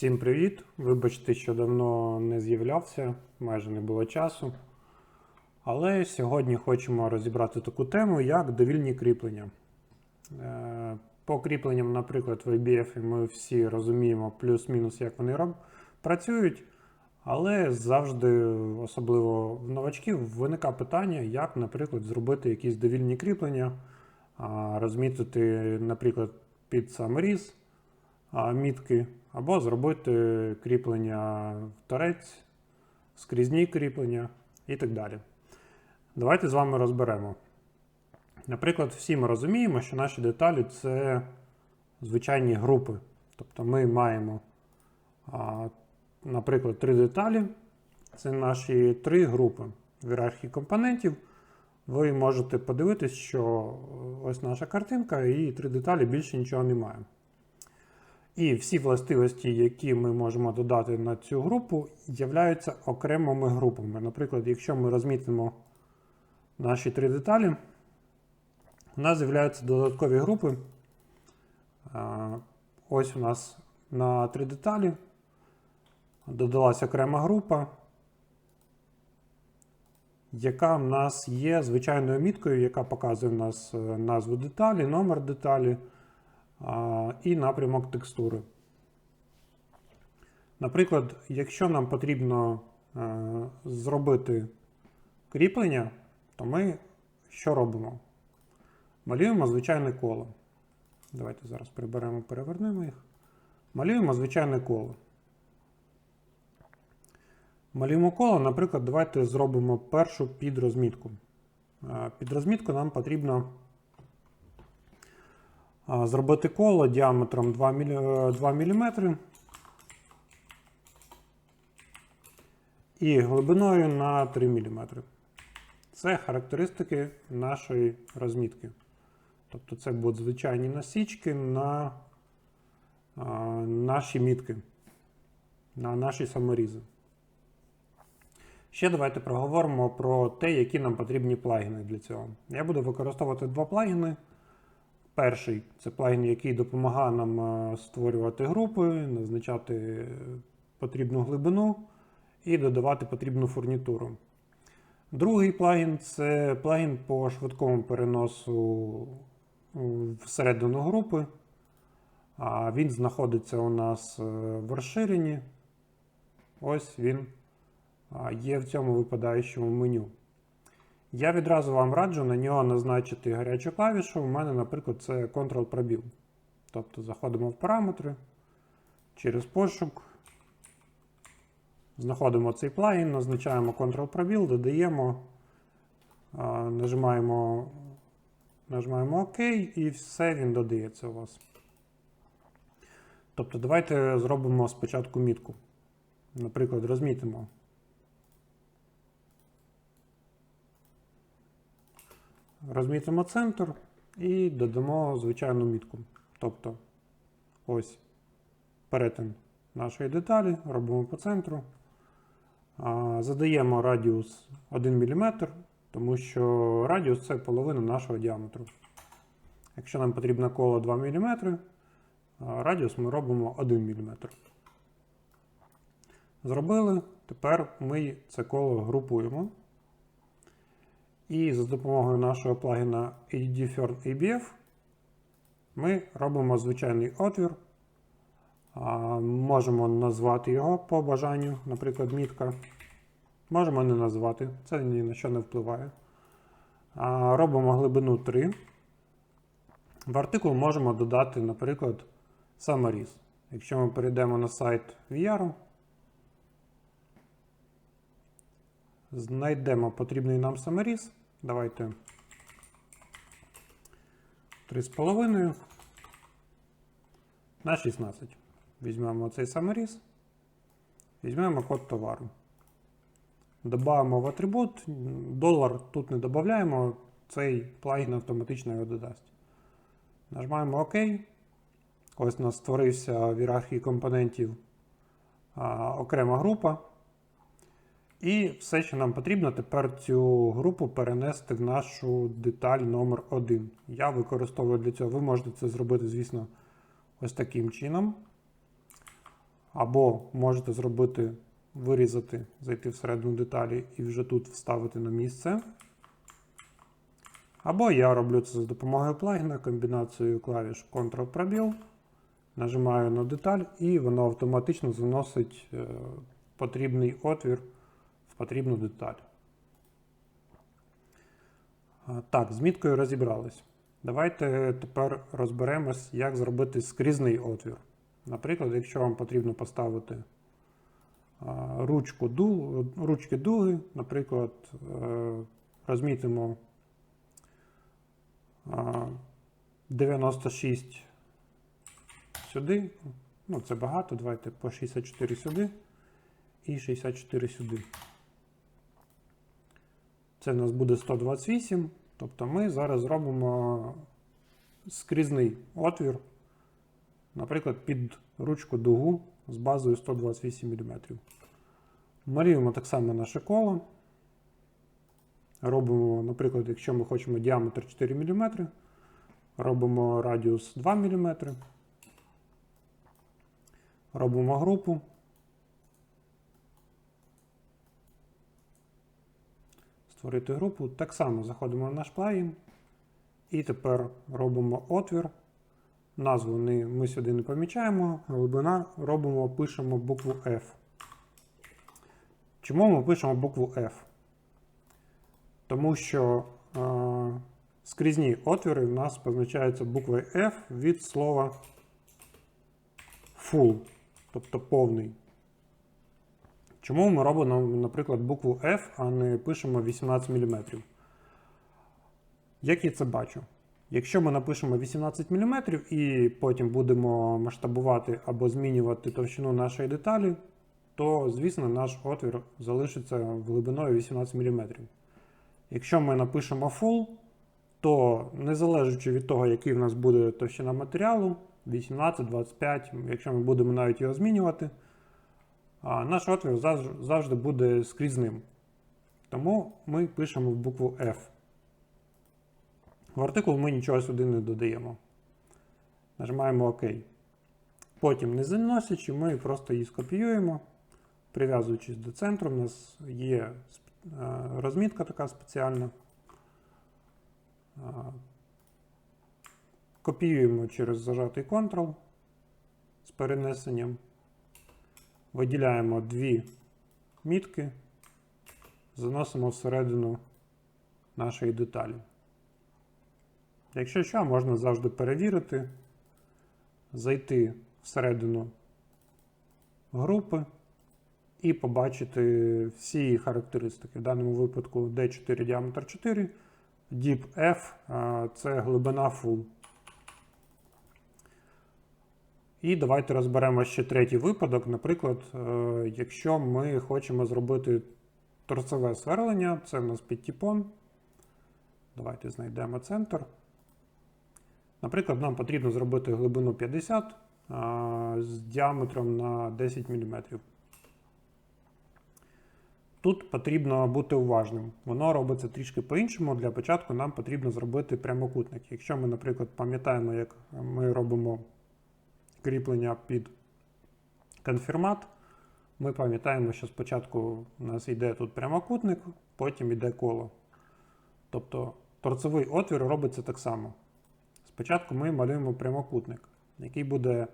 Всім привіт! Вибачте, що давно не з'являвся, майже не було часу. Але сьогодні хочемо розібрати таку тему, як довільні кріплення. Е, По кріпленням, наприклад, в IBF ми всі розуміємо плюс-мінус, як вони працюють. Але завжди, особливо в новачків, виникає питання, як, наприклад, зробити якісь довільні кріплення, розмітити, наприклад, під саморіз мітки, або зробити кріплення в торець, скрізні кріплення і так далі. Давайте з вами розберемо. Наприклад, всі ми розуміємо, що наші деталі це звичайні групи. Тобто ми маємо, наприклад, три деталі. Це наші три групи в ієрархії компонентів. Ви можете подивитись, що ось наша картинка, і три деталі більше нічого немає. І всі властивості, які ми можемо додати на цю групу, являються окремими групами. Наприклад, якщо ми розмітимо наші три деталі, у нас з'являються додаткові групи. Ось у нас на три деталі додалася окрема група, яка в нас є звичайною міткою, яка показує в нас е, назву деталі, номер деталі і напрямок текстури. Наприклад, якщо нам потрібно е, зробити кріплення, то ми що робимо? Малюємо звичайне коло. Давайте зараз приберемо, перевернемо їх. Малюємо звичайне коло. Малюємо коло, наприклад, давайте зробимо першу підрозмітку. Е, Під розмітку нам потрібно зробити коло діаметром 2 мм і глибиною на 3 мм. Це характеристики нашої розмітки. Тобто це будуть звичайні насічки на наші мітки, на наші саморізи. Ще давайте проговоримо про те, які нам потрібні плагіни для цього. Я буду використовувати два плагіни. Перший це плагін, який допомагає нам е, створювати групи, назначати потрібну глибину і додавати потрібну фурнітуру. Другий плагін це плагін по швидкому переносу всередину групи. Він знаходиться у нас е, в розширенні. Ось він є в цьому випадаючому меню. Я відразу вам раджу на нього назначити гарячу клавішу. У мене, наприклад, це Ctrl-пробіл. Тобто заходимо в параметри, через пошук, знаходимо цей плагін, назначаємо Ctrl-пробіл, додаємо, нажимаємо, нажимаємо ОК і все він додається у вас. Тобто, давайте зробимо спочатку мітку. Наприклад, розмітимо. Розмітимо центр і додамо звичайну мітку. Тобто ось перетин нашої деталі, робимо по центру. Задаємо радіус 1 мм, тому що радіус це половина нашого діаметру. Якщо нам потрібно коло 2 мм, радіус ми робимо 1 мм. Зробили, тепер ми це коло групуємо. І за допомогою нашого плагіна ABF ми робимо звичайний отвір. Можемо назвати його по бажанню, наприклад, мітка. Можемо не назвати, це ні на що не впливає. Робимо глибину 3. В артикул можемо додати, наприклад, саморіз. Якщо ми перейдемо на сайт VR, знайдемо потрібний нам саморіз. Давайте 3,5 на 16. Візьмемо цей саморіз, візьмемо код товару. Добавимо в атрибут. Долар тут не додаємо, цей плагін автоматично його додасть. Нажимаємо ОК. Ось у нас створився в ієрархії компонентів а, окрема група. І все, що нам потрібно, тепер цю групу перенести в нашу деталь номер 1 Я використовую для цього, ви можете це зробити, звісно, ось таким чином. Або можете зробити, вирізати, зайти всередину деталі і вже тут вставити на місце. Або я роблю це за допомогою плагіна комбінацією клавіш Ctrl-пробіл. Нажимаю на деталь і воно автоматично заносить е, потрібний отвір потрібну деталь. Так, з міткою розібрались. Давайте тепер розберемось, як зробити скрізний отвір. Наприклад, якщо вам потрібно поставити ручку ручки дуги, наприклад, е, розмітимо 96 сюди. Ну, це багато. Давайте по 64 сюди і 64 сюди. Це у нас буде 128. Тобто ми зараз зробимо скрізний отвір, наприклад, під ручку дугу з базою 128 мм. Малюємо так само наше коло. Робимо, наприклад, якщо ми хочемо діаметр 4 мм, робимо радіус 2 мм. Робимо групу. Створити групу. Так само заходимо в наш плагін. І тепер робимо отвір. Назву ми сюди не помічаємо. Глибина робимо, пишемо букву F. Чому ми пишемо букву F? Тому що е, скрізні отвіри в нас позначаються буквою F від слова full, тобто повний. Чому ми робимо, наприклад, букву F, а не пишемо 18 мм? Як я це бачу? Якщо ми напишемо 18 мм і потім будемо масштабувати або змінювати товщину нашої деталі, то, звісно, наш отвір залишиться глибиною 18 мм. Якщо ми напишемо full, то незалежно від того, який в нас буде товщина матеріалу, 18, 25, якщо ми будемо навіть його змінювати, наш отвір завжди буде скрізним. Тому ми пишемо в букву F. В артикул ми нічого сюди не додаємо. Нажимаємо ОК. Потім, не заносячи, ми просто її скопіюємо, прив'язуючись до центру. У нас є розмітка така спеціальна. Копіюємо через зажатий Ctrl з перенесенням. Виділяємо дві мітки, заносимо всередину нашої деталі. Якщо що, можна завжди перевірити, зайти всередину групи і побачити всі характеристики. В даному випадку D4 діаметр 4, Deep F це глибина full. І давайте розберемо ще третій випадок. Наприклад, е, якщо ми хочемо зробити торцеве сверлення, це в нас підтіпон. Давайте знайдемо центр. Наприклад, нам потрібно зробити глибину 50 з діаметром на 10 мм. Тут потрібно бути уважним. Воно робиться трішки по-іншому. Для початку нам потрібно зробити прямокутник. Якщо ми, наприклад, пам'ятаємо, як ми робимо кріплення під конфірмат, ми пам'ятаємо, що спочатку у нас йде тут прямокутник, потім йде коло. Тобто торцевий отвір робиться так само. Спочатку ми малюємо прямокутник, який буде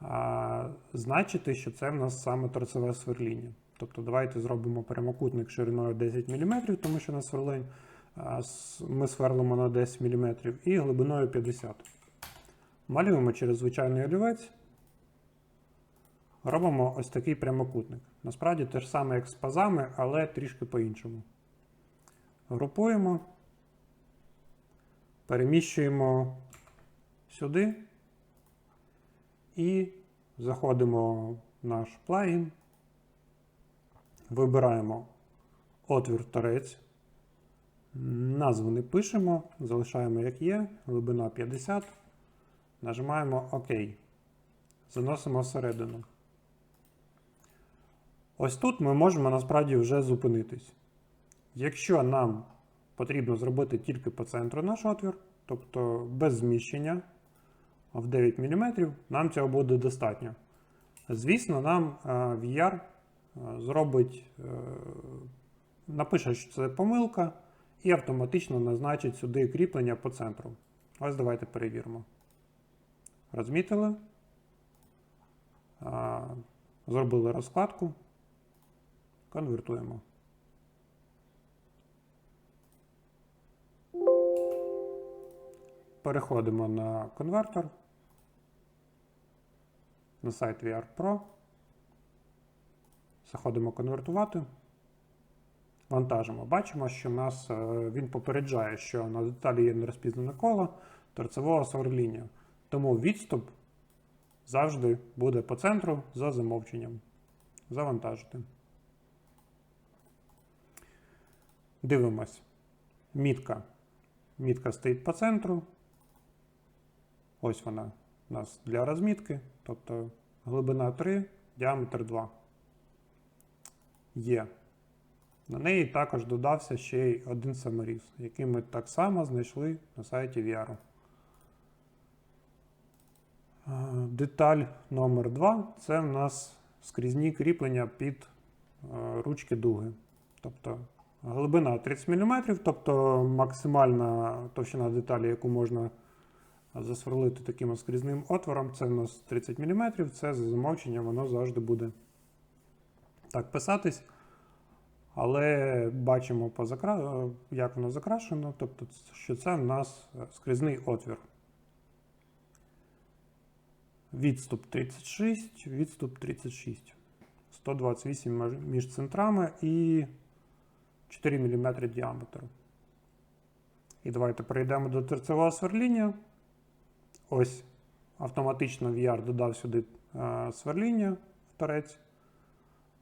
а, значити, що це в нас саме торцеве сверління. Тобто давайте зробимо прямокутник шириною 10 мм, тому що на сверлень ми сверлимо на 10 мм і глибиною 50 Малюємо через звичайний олівець. Робимо ось такий прямокутник. Насправді те ж саме, як з пазами, але трішки по-іншому. Групуємо, переміщуємо сюди і заходимо в наш плагін. Вибираємо отвір торець. Назву не пишемо, залишаємо як є, глибина 50. Нажимаємо ОК. Заносимо всередину. Ось тут ми можемо насправді вже зупинитись. Якщо нам потрібно зробити тільки по центру наш отвір, тобто без зміщення в 9 мм, нам цього буде достатньо. Звісно, нам е, VR е, зробить, е, напише, що це помилка, і автоматично назначить сюди кріплення по центру. Ось давайте перевіримо. Розмітили. Зробили розкладку. Конвертуємо. Переходимо на конвертер. На сайт VR Pro. Заходимо конвертувати. Вантажимо. Бачимо, що нас е, він попереджає, що на деталі є нерозпізнане коло торцевого сверління. Тому відступ завжди буде по центру за замовченням. Завантажити. Дивимось. Мітка. Мітка стоїть по центру. Ось вона у нас для розмітки. Тобто глибина 3, діаметр 2. Є. На неї також додався ще й один саморіз, який ми так само знайшли на сайті VR. Е, Деталь номер 2 це в нас скрізні кріплення під е, ручки дуги. Тобто глибина 30 мм, тобто максимальна товщина деталі, яку можна засверлити таким скрізним отвором, це в нас 30 мм, це за замовченням воно завжди буде так писатись. Але бачимо, як воно закрашено, тобто, що це в нас скрізний отвір. Відступ 36, відступ 36. 128 між- центрами і 4 мм діаметр. І давайте перейдемо до торцевого сверління. Ось автоматично VR додав сюди е, сверління в торець.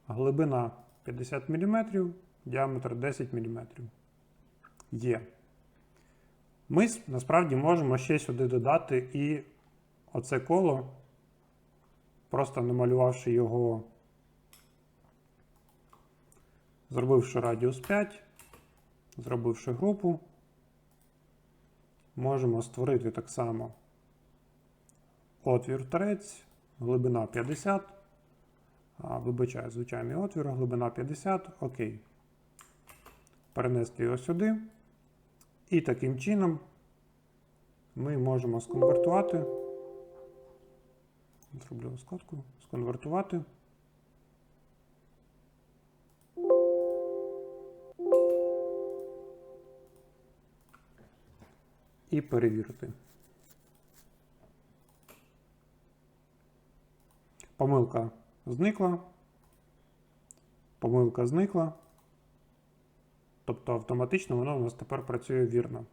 Глибина 50 мм, діаметр 10 мм. Є. Ми насправді можемо ще сюди додати і оце коло, просто намалювавши його, зробивши радіус 5, зробивши групу, можемо створити так само отвір торець, глибина 50. А, Вибачаю, звичайний отвір, глибина 50, окей. Перенести його сюди. І таким чином ми можемо сконвертувати. Зроблю розкладку. Сконвертувати. І перевірити. Помилка зникла. Помилка зникла. Тобто автоматично воно у нас тепер працює вірно.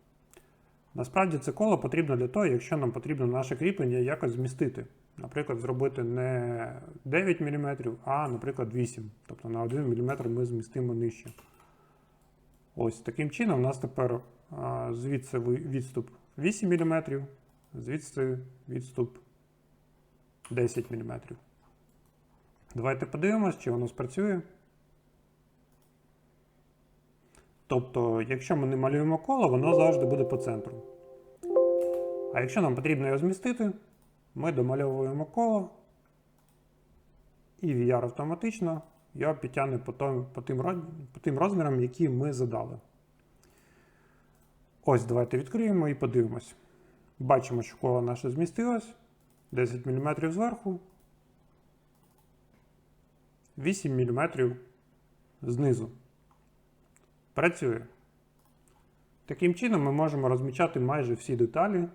Насправді це коло потрібно для того, якщо нам потрібно наше кріплення якось змістити. Наприклад, зробити не 9 мм, а, наприклад, 8 Тобто на 1 мм ми змістимо нижче. Ось таким чином у нас тепер звідси відступ 8 мм, звідси відступ 10 мм. Давайте подивимось, чи воно спрацює. Тобто, якщо ми не малюємо коло, воно завжди буде по центру. А якщо нам потрібно його змістити, ми домальовуємо коло, і VR автоматично його підтягне по, том- по, тим, по тим розмірам, які ми задали. Ось, давайте відкриємо і подивимось. Бачимо, що коло наше змістилось. 10 мм зверху, 8 мм знизу. Працює. Таким чином ми можемо розмічати майже всі деталі,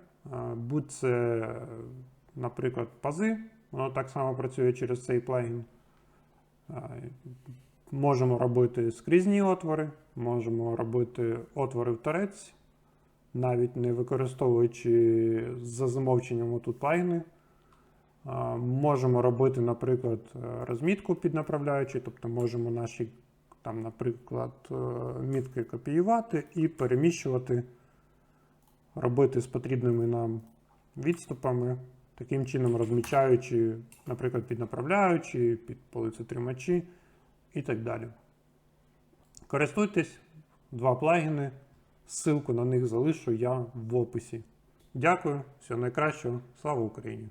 будь це, наприклад, пази, воно так само працює через цей плагін. Можемо робити скрізні отвори, можемо робити отвори в торець, навіть не використовуючи за замовченням тут плагіни. Можемо робити, наприклад, розмітку під направляючи, тобто можемо наші, там, наприклад, е, мітки копіювати і переміщувати, робити з потрібними нам відступами, таким чином розмічаючи, наприклад, під направляючі, під полицетримачі і так далі. Користуйтесь, два плагіни. Ссылку на них залишу я в описі. Дякую, всього найкращого. Слава Україні!